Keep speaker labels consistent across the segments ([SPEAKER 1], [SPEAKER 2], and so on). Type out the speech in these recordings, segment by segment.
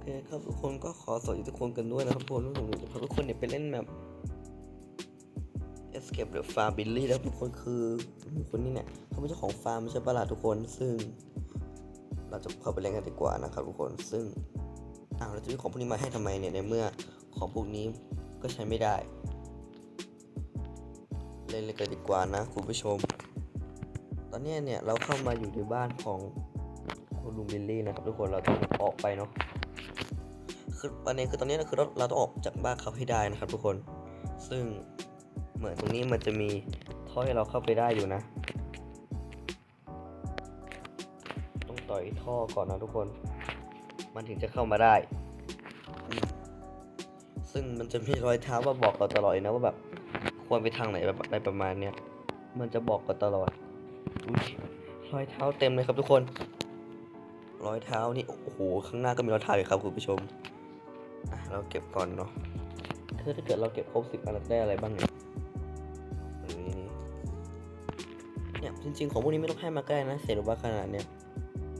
[SPEAKER 1] เคครับทุกคนก็ขอสวัสดีทุกคนกันด้วยนะครับทุกคนผมจะพาทุกคนเนี่ยไปเล่นแบบ Escape the Farm Billy แล้วทุกคนคือคนนี้เนี่ยเขาเป็นเจ้าของฟาร์มใช่ปะล่ะทุกคนซึ่ง เราจะเข้าไปเล่นกันดีกว่านะครับทุกคนซึ่งอ้าวเราจะมีของพวกนี้มาให้ทำไมเนี่ยในเมื่อของพวกนี้ก็ใช้ไม่ได้ เล่นเลยกันดีกว่านะคุณผู้ชม ตอนนี้เนี่ยเราเข้ามาอยู่ในบ้านของคุณลุงบิลลี่นะครับทุกคนเราต้องออกไปเนาะ คือประเด็นคือตอนนี้คือเราเราต้องออกจากบ้านเขาให้ได้นะครับ ทุกคน ซึ่งเหมือนตรงนี้มันจะมีท่อให้เราเข้าไปได้อยู่นะ ต้องต่อยท่อก่อนนะทุกคน มันถึงจะเข้ามาได้ ซึ่งมันจะมีรอยเท้ามาบอกเราตลอดนะว่าแบบควรไปทางไหนแบบอะไรประมาณเนี้ย มันจะบอกกันตลอดรอยเท้าเต็มเลยครับทุกคน รอยเท้านี่โอ้โหข้างหน้าก็มีรอยเท้าอีกครับคุณผู้ชม อะเราเก็บก่อนเนาะคือถ้าเกิดเราเก็บครบสิบอันเราได้อะไรบ้างเนี่ยนี่นี่เนี่ยจริงๆของพวกนี้ไม่ต้องให้มาใกล้นะเศษหรือว่าขนาดเนี้ย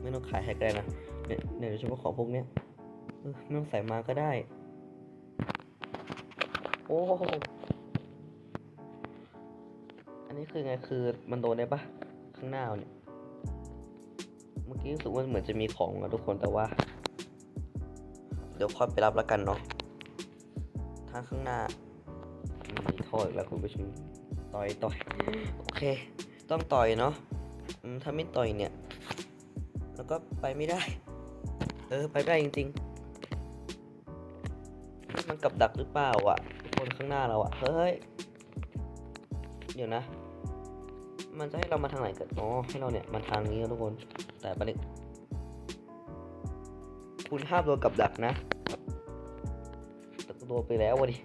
[SPEAKER 1] ไม่ต้องขายให้ใกล้นะเนี่ยเนี่ยโดยเฉพาะของพวกเนี้ยเออไม่ต้องใส่มาก็ได้ โอ้โหอันนี้คือไงคือมันโดนได้ปะข้างหน้าเนี่ยเมื่อกี้รู้สึกว่าเหมือนจะมีของนะทุกคนแต่ว่า เดี๋ยวค่อยไปรับแล้วกันเนาะทางข้างหน้ามีท่ออีกแล้วคุณผู้ชมต่อยต่อยโอเค ต้องต่อยเนาะถ้าไม่ต่อยเนี่ย แล้วก็ไปไม่ได้ เออ ไปไม่ได้จริงๆ มันกับดักหรือเปล่าอะ คนข้างหน้าเราอะ เฮ้ย เดี๋ยวนะ มันจะให้เรามาทางไหนกัน อ๋อ ให้เราเนี่ย มาทางนี้นะทุกคน แต่ประเด็น คุณห้ามโดนกับดักนะแต่ก็โดนไปแล้ววะดิ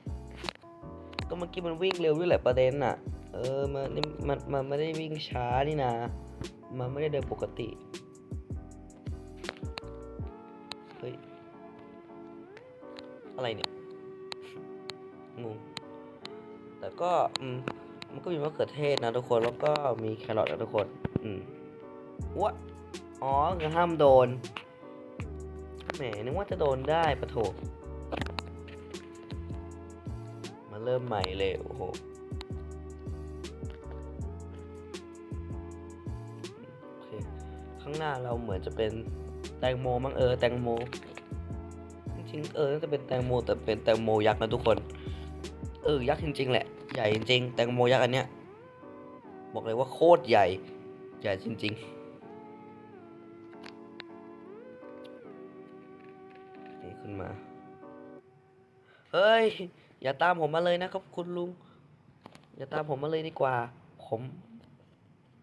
[SPEAKER 1] ก็เมื่อกี้มันวิ่งเร็วด้วยแหละประเด็นน่ะ เออ มันมันมันไม่ได้วิ่งช้านี่นะ มันไม่ได้เดินปกติ เฮ้ย อะไรเนี่ย งง แต่ก็อืมมันก็มีมะเขือเทศนะทุกคน แล้วก็มีแครอทนะทุกคน อืมวะอ๋อคือห้ามโดน แหมนึกว่าจะโดนได้ปะโถมาเริ่มใหม่เลยโอ้โหข้างหน้าเราเหมือนจะเป็นแตงโมมั้งเออแตงโม จริงๆเออน่าจะเป็นแตงโมแต่เป็นแตงโมยักษ์นะทุกคน เออยักษ์จริง ๆ แหละ ใหญ่จริงๆแตงโมยักษ์อันเนี้ยบอกเลยว่าโคตรใหญ่ใหญ่จริง ๆ เฮ้ย อย่าตามผมมาเลยนะครับ คุณลุง อย่าตามผมมาเลยดีกว่า ผม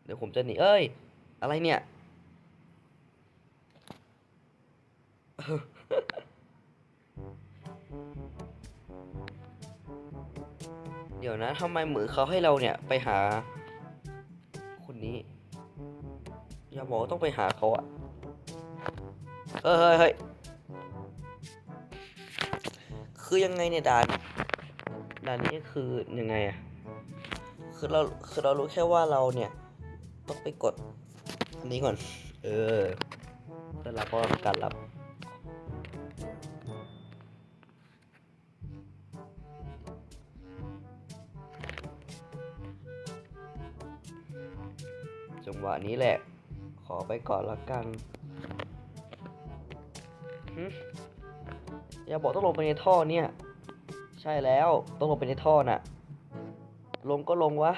[SPEAKER 1] เดี๋ยวผมจะหนี เอ้ย อะไรเนี่ย เดี๋ยวนะทำไมเหมือเขาให้เราเนี่ยไปหา คนนี้ อย่าบอกว่าต้องไปหาเขาอะเฮ้ยเฮ้ย คือยังไงเนี่ยด่านด่านนี้คือยังไงอะคือเราคือเรารู้แค่ว่าเราเนี่ยต้องไปกดอันนี้ก่อน เออเพื่อรับก็การรับจังหวะนี้แหละ ขอไปก่อนละกันหึ อย่าบอกต้องลงไปในท่อเนี่ย ใช่แล้วต้องลงไปในท่อน่ะ ลงก็ลงวะ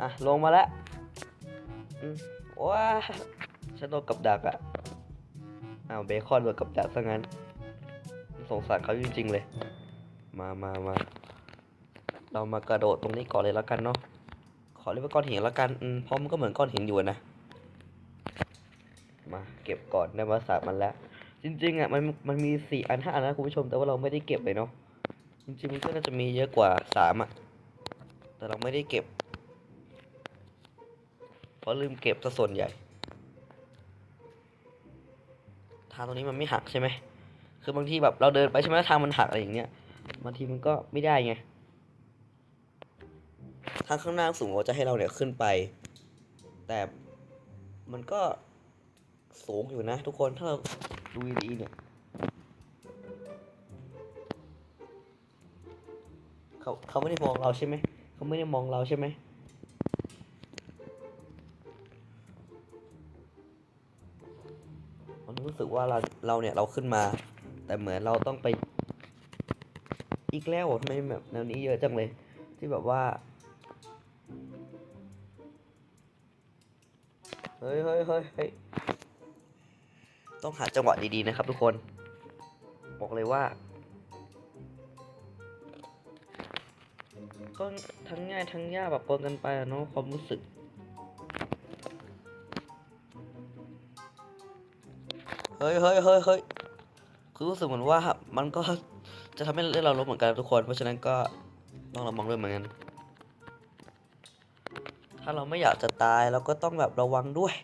[SPEAKER 1] อะ ลงมาแล้วอืมว้าฉันโดนกับดักอะอ้าวเบคอนโดนกับดักซะงั้น สงสารเขาจริงๆเลย มามามาเรามากระโดดตรงนี้ก่อนเลยแล้วกันเนาะขอเรียกว่าก้อนหินแล้วกันอืมเพราะมันก็เหมือนก้อนหินอยู่นะมาเก็บก่อนได้มาสามมันแล้ว จริงๆอะมันมันมีสี่อันห้าอันนะคุณผู้ชมแต่ว่าเราไม่ได้เก็บเลยเนาะจริงๆมันก็น่าจะมีเยอะกว่าสามอะแต่เราไม่ได้เก็บเพราะลืมเก็บซะส่วนใหญ่ทางตรงนี้มันไม่หักใช่ไหมคือบางทีแบบเราเดินไปใช่ไหมทางมันหักอะไรอย่างเงี้ยบางทีมันก็ไม่ได้ไงทางข้างหน้าสูงกว่าจะให้เราเนี่ยขึ้นไป แต่มันก็สูงอยู่นะทุกคนถ้าเรา ดูดีเนี่ย เขาเขาไม่ได้มองเราใช่ไหม เขาไม่ได้มองเราใช่ไหมมันรู้สึกว่าเราเราเนี่ยเราขึ้นมา แต่เหมือนเราต้องไปอีกแล้วทำไมแบบแนวนี้เยอะจังเลย ที่แบบว่าเฮ้ยเฮ้ยเฮ้ย ต้องหาจังหวะดีๆนะครับทุกคน บอกเลยว่า ก็ทั้งง่ายทั้งยากแบบปนกันไปเนาะความรู้สึกเฮ้ยเฮ้ยเฮ้ยเฮ้ยคือรู้สึกเหมือนว่ามันก็จะทำให้เล่นเราล้มเหมือนกันทุกคน เพราะฉะนั้นก็ต้องระวังด้วยเหมือนกัน ถ้าเราไม่อยากจะตายเราก็ต้องแบบระวังด้วย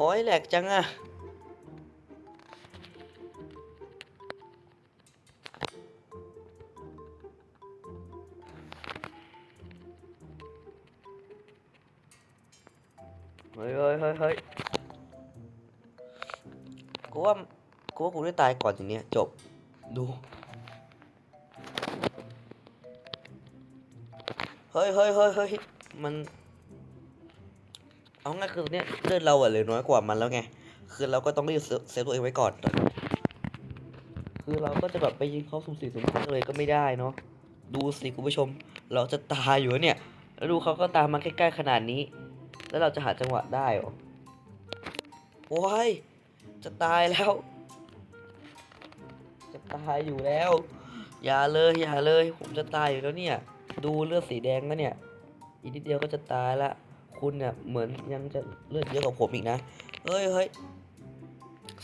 [SPEAKER 1] โอ้ยแหลกจังอะเฮ้ยเฮ้ยเฮ้ยเฮ้ยกูว่ากูว่ากูได้ตายก่อนอย่างเนี้ยจบดู เฮ้ยเฮ้ยเฮ้ยเฮ้ยมัน เอาง่ายคือเนี่ยเลือดเราอะเหลือน้อยกว่ามันแล้วไง คือเราก็ต้องรีบเซฟตัวเองไว้ก่อน คือเราก็จะแบบไปยิงเขาสุ่มสี่สุ่มห้าเลยก็ไม่ได้เนาะ ดูสิคุณผู้ชม เราจะตายอยู่เนี่ย แล้วดูเขาก็ตามมาใกล้ๆขนาดนี้ แล้วเราจะหาจังหวะได้หรอ โอ้ย จะตายแล้ว จะตายอยู่แล้ว อย่าเลยอย่าเลย ผมจะตายอยู่แล้วเนี่ย ดูเลือดสีแดงแล้วเนี่ย อีกนิดเดียวก็จะตายละ คุณเนี่ยเหมือนยังจะเลือดเยอะกว่าผมอีกนะเฮ้ยเฮ้ย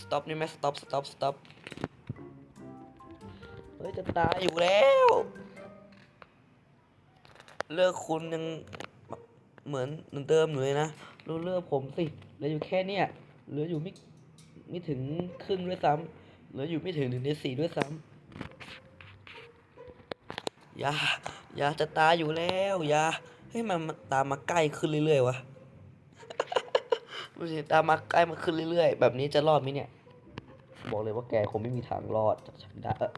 [SPEAKER 1] stop นี่ไหม stop stop stop เฮ้ยจะตายอยู่แล้วเลือกคุณยังเหมือนเหมือนเดิมอยู่เลยนะรู้เลือกผมสิเหลืออยู่แค่เนี้ยเหลืออยู่ไม่ไม่ถึงครึ่งด้วยซ้ำเหลืออยู่ไม่ถึงหนึ่งในสี่ด้วยซ้ำอย่าอย่าจะตายอยู่แล้วอย่า ให้มันมันตามมาใกล้ขึ้นเรื่อยๆวะดูสิตามมาใกล้มาขึ้นเรื่อยๆ แบบนี้จะรอดไหมเนี่ย บอกเลยว่าแกคงไม่มีทางรอดจากฉันได้เออ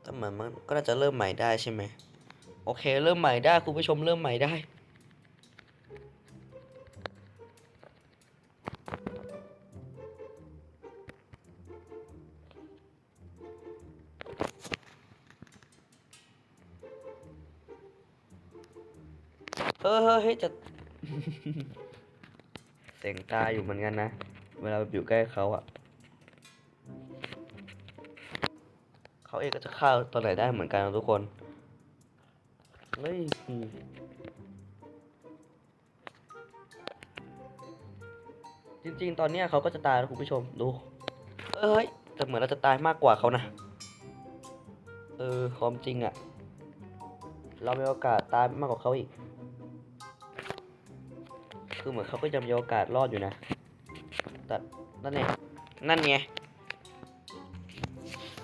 [SPEAKER 1] แต่เหมือนมันก็น่าจะเริ่มใหม่ได้ใช่ไหม โอเค เริ่มใหม่ได้คุณผู้ชมเริ่มใหม่ได้ เฮ้ยเฮ้ยจะเสียงตาอยู่เหมือนกันนะ เวลาอยู่ใกล้เขาอะเขาเองก็จะฆ่าตัวไหนได้เหมือนกันนะทุกคน เฮ้ยจริงๆ ตอนนี้เขาก็จะตายแล้วคุณผู้ชมดู เอ้ยแต่เหมือนเราจะตายมากกว่าเขานะ เออความจริงอะ เรามีโอกาสตายมากกว่าเขาอีก คือเหมือนเขาก็ยังมีโอกาสรอดอยู่นะแต่นั่นไงนั่นไง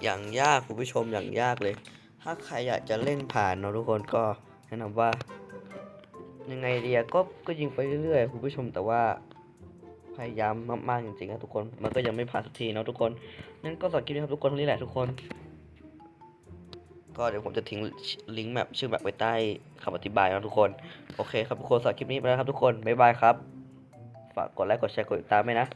[SPEAKER 1] อย่างยากคุณผู้ชมอย่างยากเลย ถ้าใครอยากจะเล่นผ่านเนาะทุกคนก็แนะนำว่า ยังไงเดียก็ก็ยิงไปเรื่อยๆคุณผู้ชมแต่ว่าพยายามมากๆจริงๆนะทุกคน มันก็ยังไม่ผ่านสักทีเนาะทุกคน นั่นก็สำหรับคลิปนี้ครับทุกคนนี้แหละทุกคน ก็เดี๋ยวผมจะทิ้งลิงก์แมปชื่อแมปไว้ใต้คำอธิบายนะทุกคน โอเคครับทุกคนสำหรับคลิปนี้ไปแล้วครับทุกคน บ๊ายบายครับ ฝากกดไลค์ กดแชร์ กดติดตามด้วยนะ